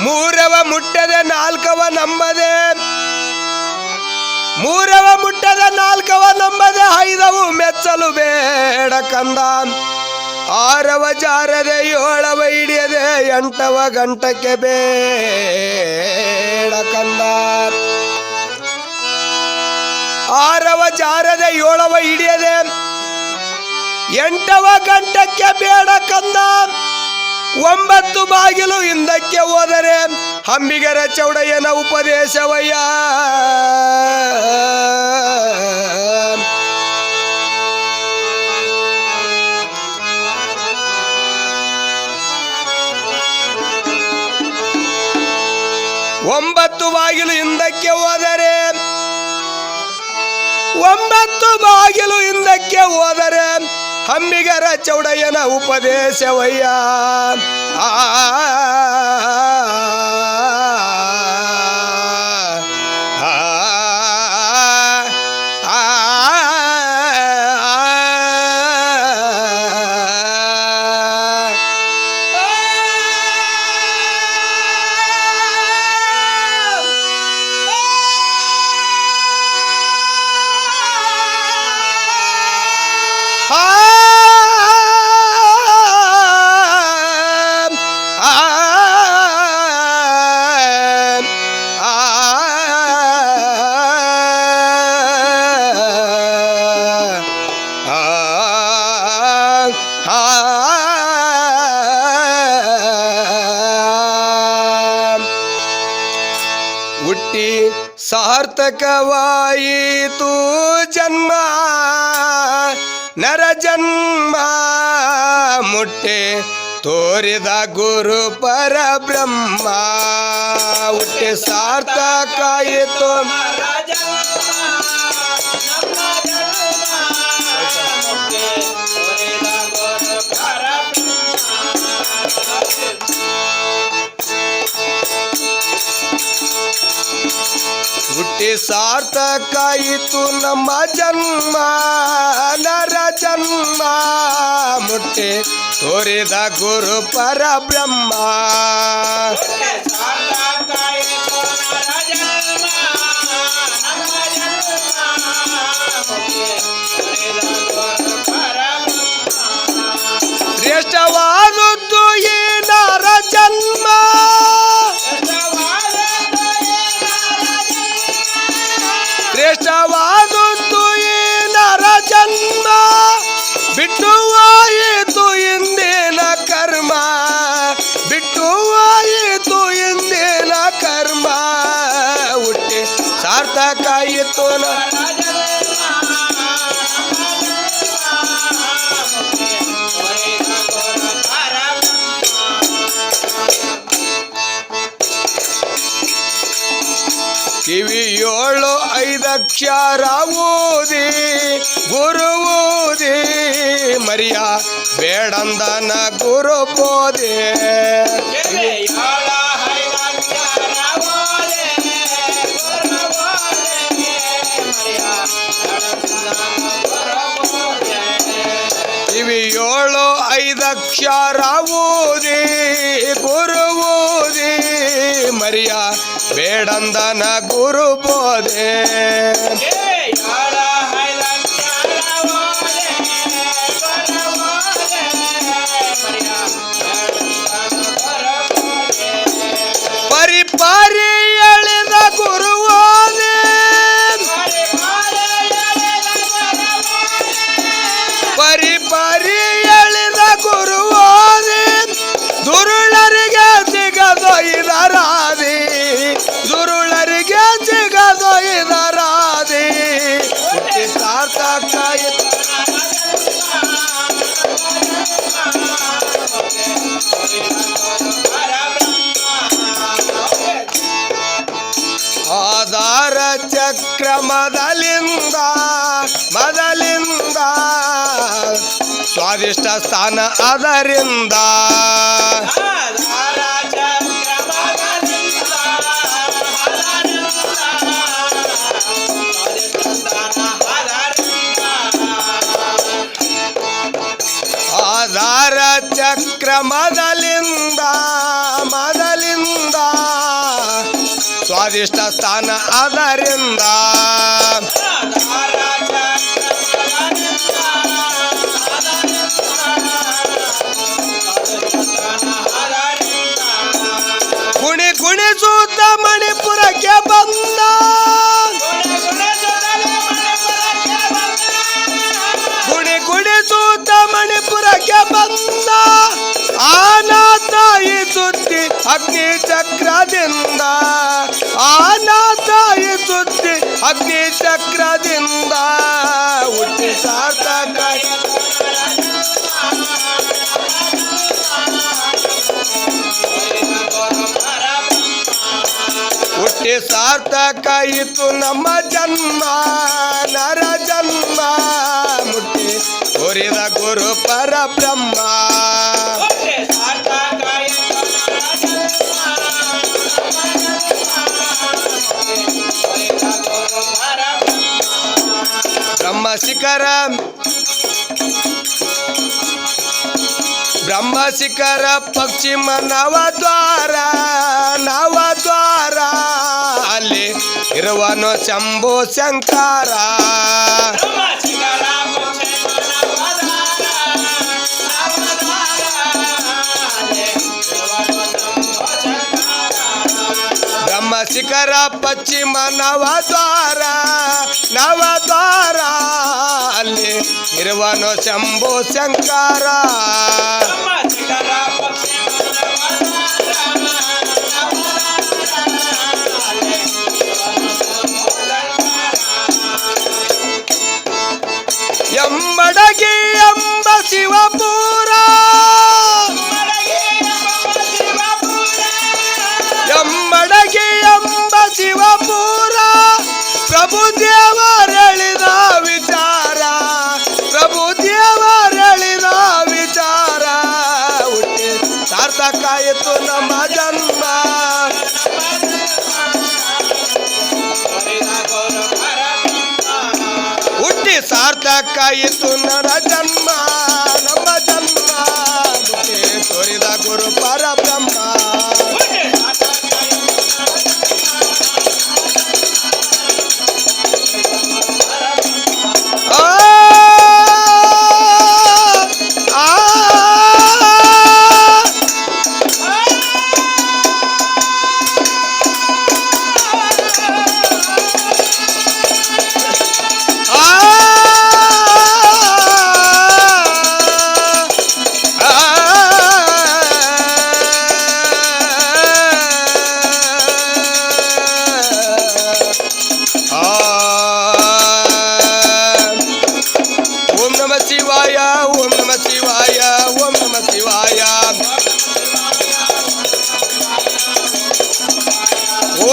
ಮೂರವ ಮುಟ್ಟದೆ ನಾಲ್ಕವ ನಂಬದೆ. ಮೂರವ ಮುಟ್ಟದ ನಾಲ್ಕವ ನಂಬದೆ ಐದವು ಮೆಚ್ಚಲು ಬೇಡ ಕಂದ. ಆರವ ಜಾರದೆ ಏಳವ ಹಿಡಿಯದೆ ಎಂಟವ ಗಂಟಕ್ಕೆ ಬೇಡ ಕಂದ. ಆರವ ಜಾರದೆ ಏಳವ ಹಿಡಿಯದೆ ಎಂಟವ ಗಂಟಕ್ಕೆ ಬೇಡ ಕಂದ. ಒಂಬತ್ತು ಬಾಗಿಲು ಹಿಂದಕ್ಕೆ ಹೋದರೆ ಹಂಬಿಗರ ಚೌಡಯ್ಯನ ಉಪದೇಶವಯ್ಯ. ಒಂಬತ್ತು ಬಾಗಿಲು ಹಿಂದಕ್ಕೆ ಹೋದರೆ, ಒಂಬತ್ತು ಬಾಗಿಲು ಹಿಂದಕ್ಕೆ ಹೋದರೆ ಹಂಬಿಗರ ಚೌಡಯ್ಯನ ಉಪದೇಶವಯ್ಯ ಆ, ಆ, ಸಾರ್ಥಕವಾಯಿತು ಜನ್ಮ ನರ ಜನ್ಮ ಮುಟ್ಟೆ ತೋರಿದ ಗುರು ಪರಬ್ರಹ್ಮ ಹುಟ್ಟಿ ಸಾರ್ಥಕಾಯಿತು ಹುಟ್ಟಿ ಸಾರ್ಥಕಾಯಿತು ನಮ್ಮ ಜನ್ಮ ನರ ಜನ್ಮ ಮುಟ್ಟಿ ತೋರಿದ ಗುರು ಪರಬ್ರಹ್ಮ ಶ್ರೇಷ್ಠವಾದದ್ದು ಈ ನರ ಜನ್ಮ ಕಿವಿಯೋಳು ಐದಕ್ಷರ ಓದಿ ಗುರು ಓದಿ ಮರಿಯ ಬೇಡಂದನ ಗುರು ಇವಿ ಕಿವಿಯೋಳು ಐದಕ್ಷರ ಓದಿ ಬೇಡಂದನ ಗುರು ಬೋಧೆ. ಪರಿಪಾರಿ ಪರಿ ಎಳೆದ ಗುರು ಸ್ವಾದಿಷ್ಟ ಸ್ಥಾನ ಅದರಿಂದ ಆಧಾರ ಚಕ್ರ ಮೊದಲಿಂದ ಮೊದಲಿಂದ ಸ್ವಾದಿಷ್ಟ ಸ್ಥಾನ ಅದರಿಂದ ಮಣಿಪುರಕ್ಕೆ ಬಂದ. ಗುಡಿ ಗುಡಿಸೂತ ಮಣಿಪುರಕ್ಕೆ ಬಂದ. ಆನಾಥ ಹುಟ್ಟಿ ಸಾರ್ಥಕ ಇತ್ತು ನಮ್ಮ ಜನ್ಮ ನರ ಜನ್ಮ. ಮುಟ್ಟಿ ಕೋರಿದ ಗುರು ಪರ ಬ್ರಹ್ಮ. ಬ್ರಹ್ಮ ಶಿಖರ ಪಶ್ಚಿಮ ನವದ್ವಾರ ನವದ್ವಾರ. ಅಲ್ಲಿ ಇರುವನು ಶಂಭು ಶಂಕರ. ಬ್ರಹ್ಮ ಶಿಖರ ಪಶ್ಚಿಮ ನವದ್ವಾರ ನವದ್ವಾರ. ಅಲ್ಲಿ ಇರುವನು ಶಂಭು ಶಂಕರ. ಎಮ್ಮಡಗಿ ಎಂಬ ಶಿವ ಸಾರ್ಥಕಾಯಿತು ನಮ್ಮ ಜನ್ಮ. ಹುಟ್ಟಿ ಸಾರ್ಥಕಾಯಿತು ನರ ಜನ್ಮ ನಮ್ಮ ಜನ್ಮ. ತೋರಿದ ಗುರು ಪರಬ್ರಹ್ಮ